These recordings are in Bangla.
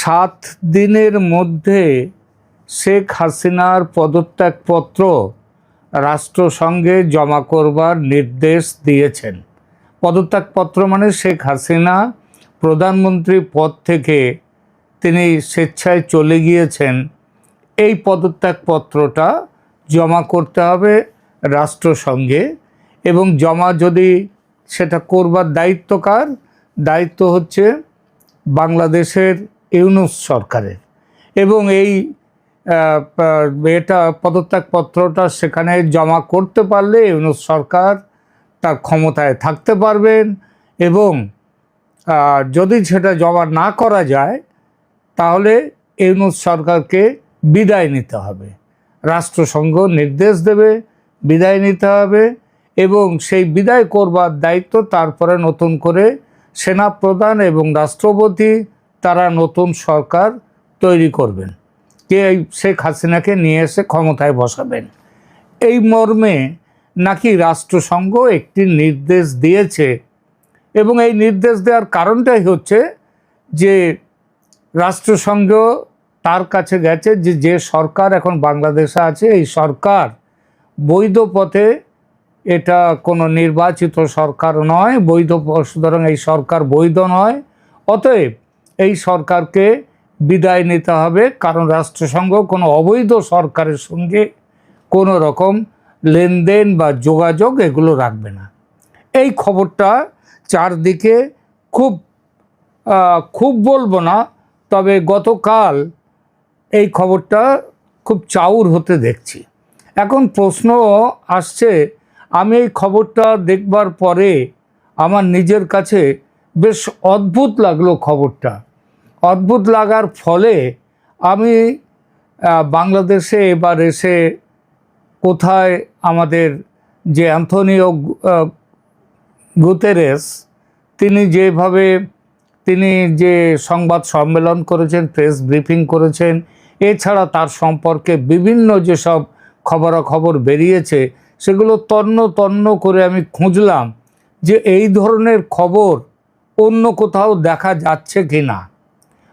সাত দিনের মধ্যে শেখ হাসিনার পদত্যাগপত্র রাষ্ট্রসংঘে জমা করবার নির্দেশ দিয়েছেন। পদত্যাগপত্র মানে শেখ হাসিনা প্রধানমন্ত্রী পদ থেকে তিনি স্বেচ্ছায় চলে গিয়েছেন। এই পদত্যাগপত্রটা জমা করতে হবে রাষ্ট্রসংঘে এবং জমা যদি সেটা করবার দায়িত্ব কার? দায়িত্ব হচ্ছে বাংলাদেশের ইউনুস সরকারের। এবং এই এটা পদত্যাগপত্রটা সেখানে জমা করতে পারলে ইউনুস সরকার তার ক্ষমতায় থাকতে পারবেন এবং যদি সেটা জমা না করা যায়, তাহলে ইউনুস সরকারকে বিদায় নিতে হবে। রাষ্ট্রসংঘ নির্দেশ দেবে, বিদায় নিতে হবে এবং সেই বিদায় করবার দায়িত্ব তারপরে নতুন করে সেনাপ্রধান এবং রাষ্ট্রপতি তারা নতুন সরকার তৈরি করবেন। কে এই শেখ হাসিনাকে নিয়ে এসে ক্ষমতায় বসাবেন? এই মর্মে নাকি রাষ্ট্রসংঘ একটি নির্দেশ দিয়েছে এবং এই নির্দেশ দেওয়ার কারণটাই হচ্ছে যে রাষ্ট্রসংঘ তার কাছে গেছে যে যে সরকার এখন বাংলাদেশে আছে, এই সরকার বৈধ পথে এটা কোনো নির্বাচিত সরকার নয়। বৈধ সুতরাং এই সরকার বৈধ নয়। অতএব এই সরকারকে বিদায় নিতে হবে। কারণ রাষ্ট্রসংঘ কোনো অবৈধ সরকারের সঙ্গে কোনো রকম লেনদেন বা যোগাযোগ এগুলো রাখবে না। এই খবরটা চারদিকে খুব খুব বলব না, তবে গতকাল এই খবরটা খুব চাউর হতে দেখছি। এখন প্রশ্ন আসছে, আমি এই খবরটা দেখবার পরে আমার নিজের কাছে বেশ অদ্ভুত লাগল খবরটা। অদ্ভুত লাগার ফলে আমি বাংলাদেশে এবার এসে কোথায় আমাদের যে অ্যান্থনিও গুতেরেস, তিনি যেভাবে, তিনি যে সংবাদ সম্মেলন করেছেন, প্রেস ব্রিফিং করেছেন, এছাড়া তার সম্পর্কে বিভিন্ন যেসব খবরাখবর বেরিয়েছে, সেগুলো তন্ন তন্ন করে আমি খুঁজলাম যে এই ধরনের খবর অন্য কোথাও দেখা যাচ্ছে কি না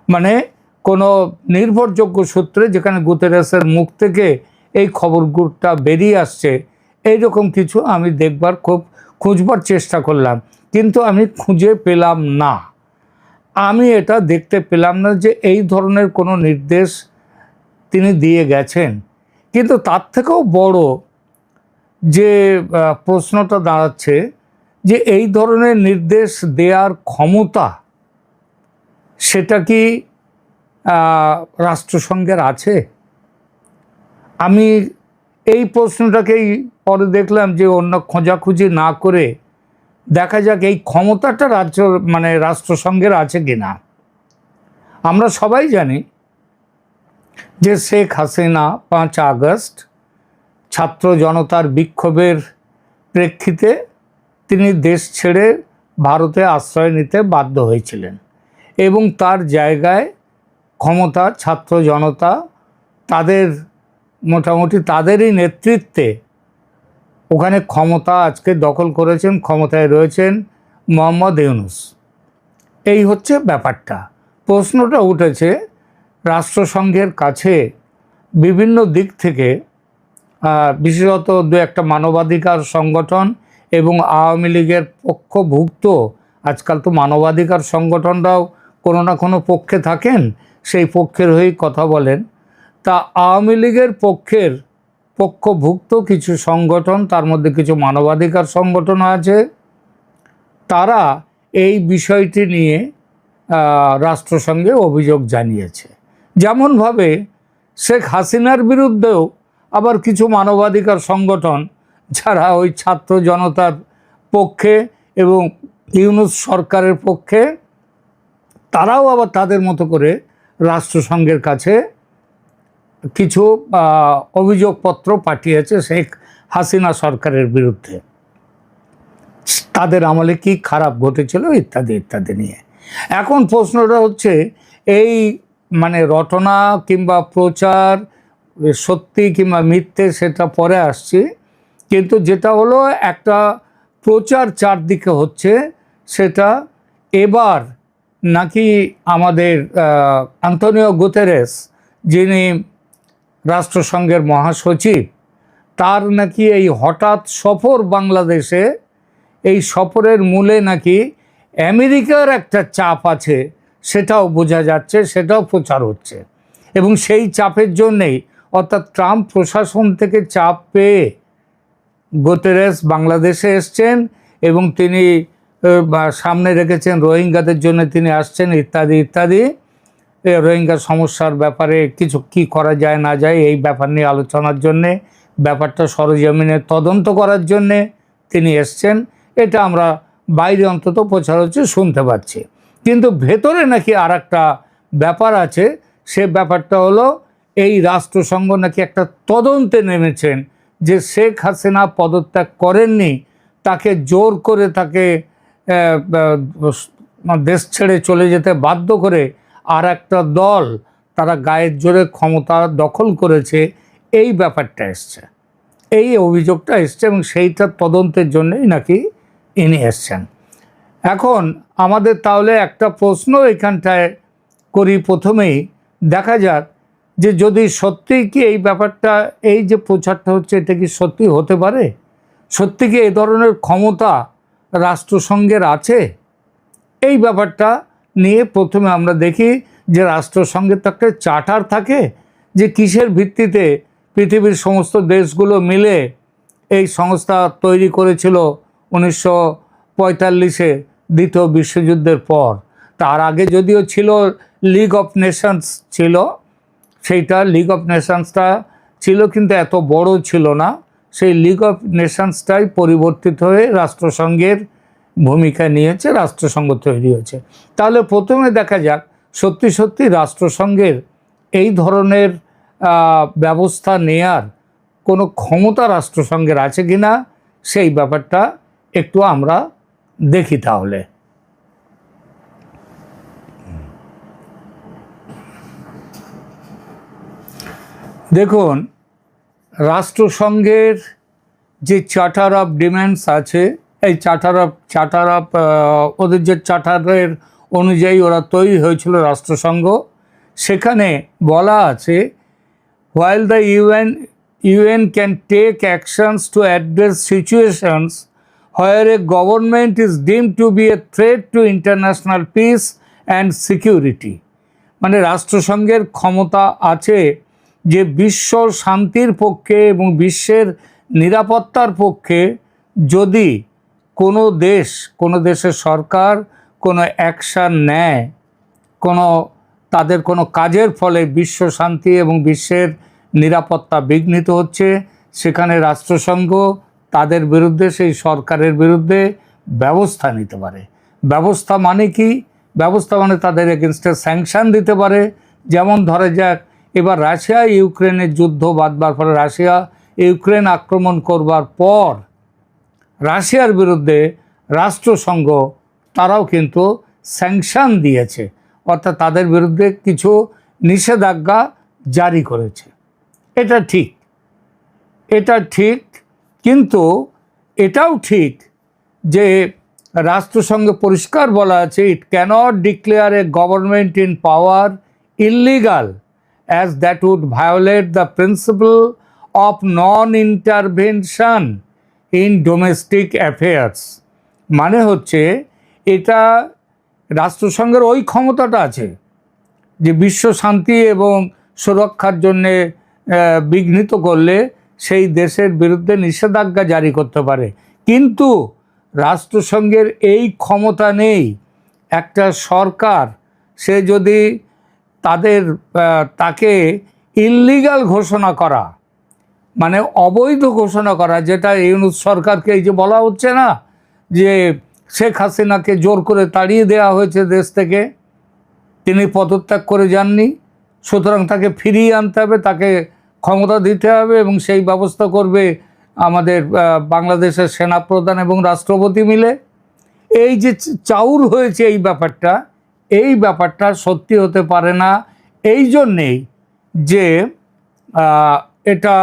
মানে কোনো নির্ভরযোগ্য সূত্রে যেখানে গুতেরেসের মুখ থেকে এই খবরগুলোটা বেরিয়ে আসছে এই রকম কিছু আমি দেখবার খুব খুঁজবার চেষ্টা করলাম। কিন্তু আমি খুঁজে পেলাম না। আমি এটা দেখতে পেলাম না যে এই ধরনের কোনো নির্দেশ তিনি দিয়ে গেছেন। কিন্তু তার থেকেও বড় যে প্রশ্নটা দাঁড়াচ্ছে যে এই ধরনের নির্দেশ দেওয়ার ক্ষমতা সেটা কি রাষ্ট্রসংঘের আছে? আমি এই প্রশ্নটাকেই পরে দেখলাম যে অন্য খোঁজাখুঁজি না করে দেখা যাক এই ক্ষমতাটা রাজ্য মানে রাষ্ট্রসংঘের আছে কি না। আমরা সবাই জানি যে শেখ হাসিনা পাঁচ আগস্ট ছাত্র জনতার বিক্ষোভের প্রেক্ষিতে তিনি দেশ ছেড়ে ভারতে আশ্রয় নিতে বাধ্য হয়েছিলেন। এবং তার জায়গায় ক্ষমতা, ছাত্র জনতা, তাদের মোটামুটি তাদেরই নেতৃত্বে ওখানে ক্ষমতা আজকে দখল করেছেন, ক্ষমতায় রয়েছেন মোহাম্মদ ইউনুস। এই হচ্ছে ব্যাপারটা। প্রশ্নটা উঠেছে, রাষ্ট্রসংঘের কাছে বিভিন্ন দিক থেকে বিশেষত দু একটা মানবাধিকার সংগঠন এবং আওয়ামী লীগের পক্ষভুক্ত, আজকাল তো মানবাধিকার সংগঠনরাও কোনো না কোনো পক্ষে থাকেন, সেই পক্ষের হয়েই কথা বলেন। তা আওয়ামী লীগের পক্ষের পক্ষভুক্ত কিছু সংগঠন, তার মধ্যে কিছু মানবাধিকার সংগঠন আছে, তারা এই বিষয়টি নিয়ে রাষ্ট্রসংঘে অভিযোগ জানিয়েছে। যেমনভাবে শেখ হাসিনার বিরুদ্ধেও আবার কিছু মানবাধিকার সংগঠন, যারা ওই ছাত্র জনতার পক্ষে এবং ইউনুস সরকারের পক্ষে তারাও আবার তাদের মতো করে রাষ্ট্রসংঘের কাছে কিছু অভিযোগপত্র পাঠিয়েছে শেখ হাসিনা সরকারের বিরুদ্ধে। তাদের আমলে কি খারাপ ঘটেছিল ইত্যাদি ইত্যাদি নিয়ে। এখন প্রশ্নটা হচ্ছে, এই মানে রটনা কিংবা প্রচার সত্যি কিংবা মিথ্যে সেটা পরে আসছে, কিন্তু যেটা হলো একটা প্রচার চারদিকে হচ্ছে, সেটা এবার নাকি আমাদের আন্তনিও গুতেরেস, যিনি রাষ্ট্রসংঘের মহাসচিব, তার নাকি এই হঠাৎ সফর বাংলাদেশে, এই সফরের মূলে নাকি আমেরিকার একটা চাপ আছে, সেটাও বোঝা যাচ্ছে, সেটাও প্রচার হচ্ছে। এবং সেই চাপের জন্যেই, অর্থাৎ ট্রাম্প প্রশাসন থেকে চাপ পেয়ে গোতেরেস বাংলাদেশে এসছেন এবং তিনি সামনে রেখেছেন রোহিঙ্গাদের জন্য তিনি আসছেন, ইত্যাদি ইত্যাদি। রোহিঙ্গা সমস্যার ব্যাপারে কিছু কি করা যায়, না যায়, এই ব্যাপার নিয়ে আলোচনার জন্যে, ব্যাপারটা সরজমিনে তদন্ত করার জন্যে তিনি এসছেন। এটা আমরা বাইরে অন্তত প্রচার হচ্ছে, শুনতে পাচ্ছি। কিন্তু ভেতরে নাকি আর একটা ব্যাপার আছে, সে ব্যাপারটা হলো, এই রাষ্ট্রসংঘ নাকি একটা তদন্তে নেমেছেন যে শেখ হাসিনা পদত্যাগ করেননি, তাকে জোর করে তাকে দেশ ছেড়ে চলে যেতে বাধ্য করে আর একটা দল তারা গায়ের জোরে ক্ষমতা দখল করেছে, এই ব্যাপারটা এসছে। এই অভিযোগটা এসছে এবং সেইটা তদন্তের জন্যই নাকি ইনি এসছেন। এখন আমাদের তাহলে একটা প্রশ্ন এখানটায় করি প্রথমেই, দেখা যাক যে যদি সত্যিই কি এই ব্যাপারটা, এই যে প্রচারটা হচ্ছে, এটা কি সত্যি হতে পারে? সত্যি কি এই ধরনের ক্ষমতা রাষ্ট্রসংঘের আছে? এই ব্যাপারটা নিয়ে প্রথমে আমরা দেখি যে রাষ্ট্রসংঘের তো একটা চার্টার থাকে যে কিসের ভিত্তিতে পৃথিবীর সমস্ত দেশগুলো মিলে এই সংস্থা তৈরি করেছিল উনিশশো পঁয়তাল্লিশে দ্বিতীয় বিশ্বযুদ্ধের পর। তার আগে যদিও ছিল লিগ অফ নেশনস ছিল, সেইটা লিগ অফ নেশনসটা ছিল কিন্তু এত বড় ছিল না। সেই লিগ অফ নেশনসটাই পরিবর্তিত হয়ে রাষ্ট্রসংঘের ভূমিকা নিয়েছে, রাষ্ট্রসংঘ তৈরি হয়েছে। তাহলে প্রথমে দেখা যাক, সত্যি সত্যি রাষ্ট্রসংঘের এই ধরনের ব্যবস্থা নেয়ার কোনো ক্ষমতা রাষ্ট্রসংঘের আছে কি না সেই ব্যাপারটা একটু আমরা দেখি তাহলে। দেখুন রাষ্ট্রসংঘের যে চার্টার অফ ডিম্যান্ডস আছে, এই চার্টার অফ চার্টার অফ ওদের যে চার্টারের অনুযায়ী ওরা তৈরি হয়েছিল রাষ্ট্রসংঘ। সেখানে বলা আছে while the UN UN can take actions to address situations where a government is deemed to be a threat to international peace and security মানে রাষ্ট্রসংঘের ক্ষমতা আছে যে বিশ্ব শান্তির পক্ষে এবং বিশ্বের নিরাপত্তার পক্ষে যদি কোনো দেশ, কোনো দেশের সরকার কোনো অ্যাকশান নেয়, কোনো, তাদের কোনো কাজের ফলে বিশ্ব শান্তি এবং বিশ্বের নিরাপত্তা বিঘ্নিত হচ্ছে, সেখানে রাষ্ট্রসংঘ তাদের বিরুদ্ধে, সেই সরকারের বিরুদ্ধে ব্যবস্থা নিতে পারে। ব্যবস্থা মানে কি? ব্যবস্থা মানে তাদের এগেনস্টে স্যাংশন দিতে পারে। যেমন ধরে যাক এবার রাশিয়া, ইউক্রেনের যুদ্ধ বাঁধবার ফলে রাশিয়া, ইউক্রেন আক্রমণ করবার পর রাশিয়ার বিরুদ্ধে রাষ্ট্রসংঘ, তারাও কিন্তু স্যাংশন দিয়েছে। অর্থাৎ তাদের বিরুদ্ধে কিছু নিষেধাজ্ঞা জারি করেছে। এটা ঠিক। এটা ঠিক, কিন্তু এটাও ঠিক যে রাষ্ট্রসংঘে পরিষ্কার বলা আছে it cannot declare a government in power illegal that would violate the principle of non intervention in domestic affairs মানে হচ্ছে, এটা রাষ্ট্রসংঘের ওই ক্ষমতাটা আছে, যে বিশ্ব শান্তি এবং সুরক্ষার জন্যে বিঘ্নিত করলে সেই দেশের বিরুদ্ধে নিষেধাজ্ঞা জারি করতে পারে। কিন্তু রাষ্ট্রসংঘের এই ক্ষমতা নেই। একটা সরকার, সে যদি তাদের তাকে ইল্লিগাল ঘোষণা করা মানে অবৈধ ঘোষণা করা, যেটা ইউনুস সরকারকে এই যে বলা হচ্ছে না, যে শেখ হাসিনাকে জোর করে তাড়িয়ে দেওয়া হয়েছে দেশ থেকে, তিনি পদত্যাগ করে যাননি, সুতরাং তাকে ফিরিয়ে আনতে হবে, তাকে ক্ষমতা দিতে হবে এবং সেই ব্যবস্থা করবে আমাদের বাংলাদেশের সেনাপ্রধান এবং রাষ্ট্রপতি মিলে। এই যে চাউর হয়েছে এই ব্যাপারটা এই ব্যাপারটা সত্যি হতে পারে না। এই জন্যেই যে এটা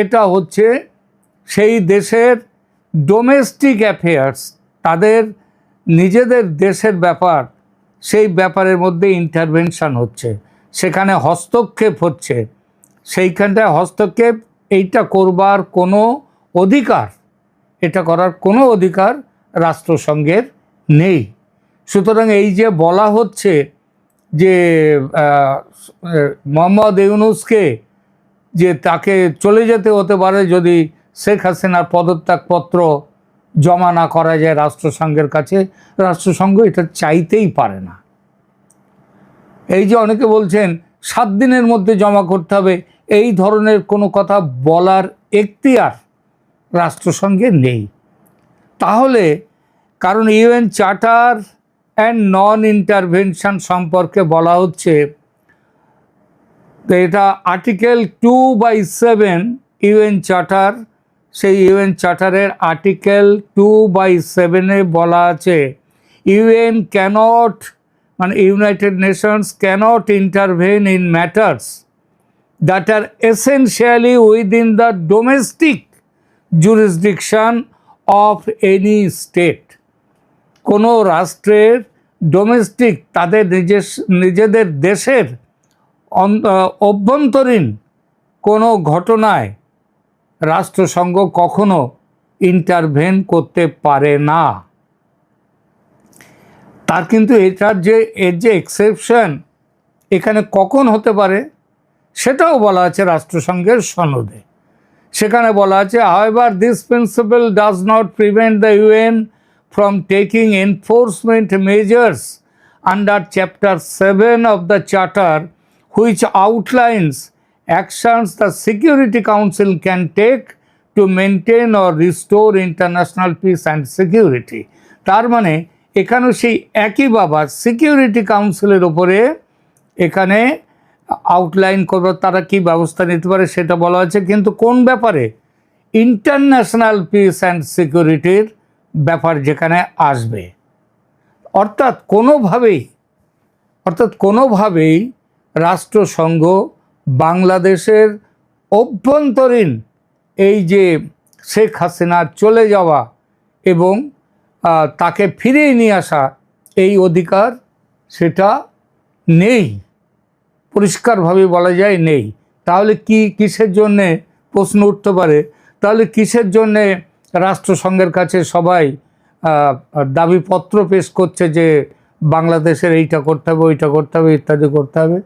এটা হচ্ছে সেই দেশের ডোমেস্টিক অ্যাফেয়ার্স তাদের নিজেদের দেশের ব্যাপার, সেই ব্যাপারের মধ্যে ইন্টারভেনশান হচ্ছে। সেখানে হস্তক্ষেপ হচ্ছে। সেইখানটায় হস্তক্ষেপ, এইটা করবার কোনো অধিকার, এটা করার কোনো অধিকার রাষ্ট্রসংঘের নেই। সুতরাং এই যে বলা হচ্ছে যে মোহাম্মদ ইউনুসকে যে তাকে চলে যেতে হতে পারে যদি শেখ হাসিনার পদত্যাগপত্র জমা না করা যায় রাষ্ট্রসংঘের কাছে, রাষ্ট্রসংঘ এটা চাইতেই পারে না। এই যে অনেকে বলছেন, সাত দিনের মধ্যে জমা করতে হবে, এই ধরনের কোনো কথা বলার এখতিয়ার রাষ্ট্রসংঘে নেই। তাহলে কারণ UN charter and non intervention সম্পর্কে বলা হচ্ছে। তো এটা article two by seven UN charter সেই ইউএন চার্টারের আর্টিকেল টু বাই সেভেনে বলা আছে ইউএন ক্যানট মানে United Nations cannot intervene in matters that are essentially within the domestic jurisdiction of any state কোনো রাষ্ট্রের ডোমেস্টিক তাদের নিজের নিজেদের দেশের অভ্যন্তরীণ কোনো ঘটনায় রাষ্ট্রসংঘ কখনো ইন্টারভেন করতে পারে না। তার কিন্তু এটার যে, এর যে এক্সেপশন এখানে কখন হতে পারে, সেটাও বলা আছে রাষ্ট্রসংঘের সনদে। সেখানে বলা আছে however this principle does not prevent the UN from taking enforcement measures under chapter seven of the charter which outlines actions the security council can take to maintain or restore international peace and security তার মানে এখানেও সেই একই বাবা সিকিউরিটি কাউন্সিলের ওপরে এখানে আউটলাইন করবে, তারা কি ব্যবস্থা নিতে পারে সেটা বলা হয়েছে। কিন্তু কোন ব্যাপারে? ইন্টারন্যাশনাল পিস অ্যান্ড সিকিউরিটির ব্যাপার যেখানে আসবে। অর্থাৎ কোনোভাবেই অর্থাৎ কোনোভাবেই রাষ্ট্রসংঘ বাংলাদেশের অভ্যন্তরীণ এই যে শেখ হাসিনার চলে যাওয়া এবং তাকে ফিরিয়ে নিয়ে আসা এই অধিকার সেটা নেই। পরিষ্কারভাবে বলা যায় নেই। তাহলে কি কিসের জন্যে? প্রশ্ন উঠতে পারে। তাহলে কিসের জন্যে রাষ্ট্রসংঘের কাছে সবাই দাবিপত্র পেশ করছে যে বাংলাদেশের এইটা করতে হবে, ওইটা করতে হবে, ইত্যাদি করতে হবে।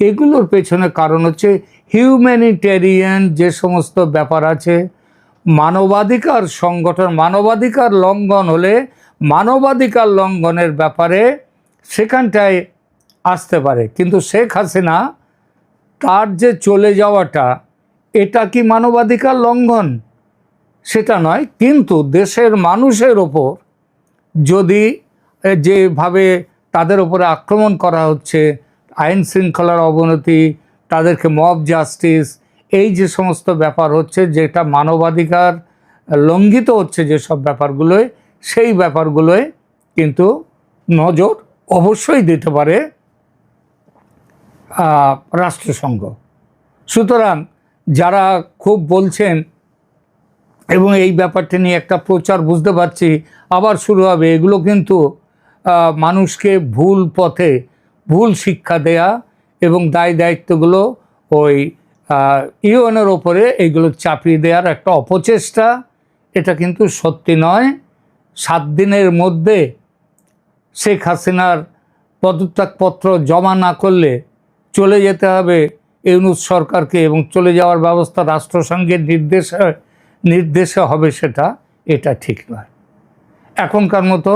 এগুলোর পেছনে কারণ হচ্ছে হিউম্যানিটেরিয়ান যে সমস্ত ব্যাপার আছে, মানবাধিকার সংগঠন, মানবাধিকার লঙ্ঘন হলে মানবাধিকার লঙ্ঘনের ব্যাপারে সেখানটায় আসতে পারে। কিন্তু শেখ হাসিনা তার যে চলে যাওয়াটা, এটা কি মানবাধিকার লঙ্ঘন? সেটা নয়, কিন্তু দেশের মানুষের ওপর যদি যেভাবে তাদের উপরে আক্রমণ করা হচ্ছে, আইন শৃঙ্খলার অবনতি, তাদেরকে মব জাস্টিস এই যে সমস্ত ব্যাপার হচ্ছে, যেটা মানবাধিকার লঙ্ঘিত হচ্ছে যেসব ব্যাপারগুলোয়, সেই ব্যাপারগুলোয় কিন্তু নজর অবশ্যই দিতে পারে রাষ্ট্রসংঘ। সুতরাং যারা খুব বলছেন এবং এই ব্যাপারটা নিয়ে একটা প্রচার বুঝতে পারছি, আবার শুরু হবে। এগুলো কিন্তু মানুষকে ভুল পথে, ভুল শিক্ষা দেয়া এবং দায় দায়িত্বগুলো ওই ইউএনের ওপরে এইগুলো চাপিয়ে দেওয়ার একটা অপচেষ্টা, এটা কিন্তু সত্যি নয়। সাত দিনের মধ্যে শেখ হাসিনার পদত্যাগপত্র জমা না করলে চলে যেতে হবে ইউনুস সরকারকে এবং চলে যাওয়ার ব্যবস্থা রাষ্ট্রসংঘের নির্দেশে নির্দেশে হবে সেটা এটা ঠিক নয়। এখনকার মতো